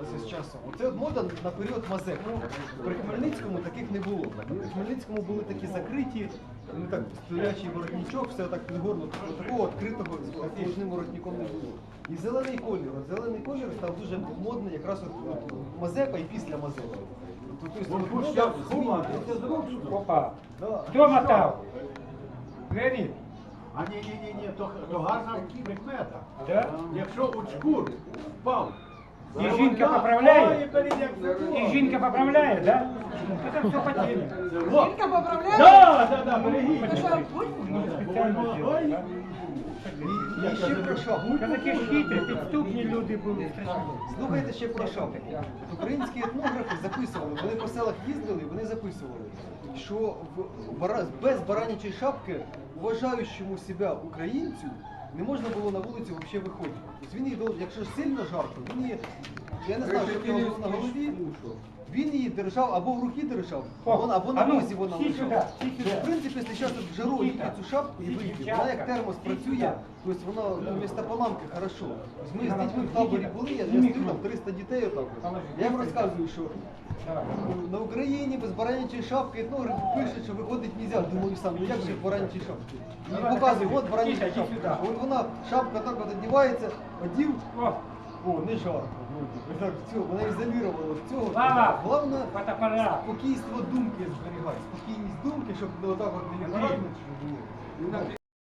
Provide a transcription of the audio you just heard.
з часом. Оце мода на період Мазеп. Ну, при Хмельницькому таких не було. При Хмельницькому були такі закриті, ну так, стоячий воротничок, все так підгорнуто. Такого відкритого кожним воротником не було. І зелений колір. Зелений колір став дуже модний якраз от, от Мазепа і після Мазепа. Тобто, змінюється. Опа. Хто мотав? Леонід. А ні, ні, ні, ні, то, то гарна прикмета. Да? Якщо от шкур впав. І жінка поправляє? І жінка поправляє, да? Це все по темі. Жінка поправляє? Да, да, да, берегіть. Що. Ну, спеціально зробили, да? Ще про шапку. Казаки ж хитрі, підступні люди були. Слухайте ще про шапки. Українські етнографи записували, вони по селах їздили, вони записували, що в бара- без баранячої шапки уважаючому себе українцю не можна було на вулицю взагалі виходити. Тобто він її, якщо сильно жарко, він її, я не знаю, що в нього було на голові, він її держав або в руки держав, або, або на ну, нозі вона лежала. в принципі, якщо зараз жару так. цю шапку і вийти, вона як термос працює, тобто вона ну, вмісто панамки хорошо. Ми з дітьми в таборі були, я, я стою там 300 дітей отак. от. Я їм розказую, що на Україні без баранячої шапки етнографи пишуть, що виходить нельзя. Думаю сам, ну як же баранячі шапки? І Давай, показую, от бараняча шапка. От вона, шапка так от одівається, одів, О, о, не жарко. вроді. Так, все, вона ізолювала в цього. Слава! Головне, фотоапарат. спокійство думки зберігати, спокійність думки, щоб не отак от не ні.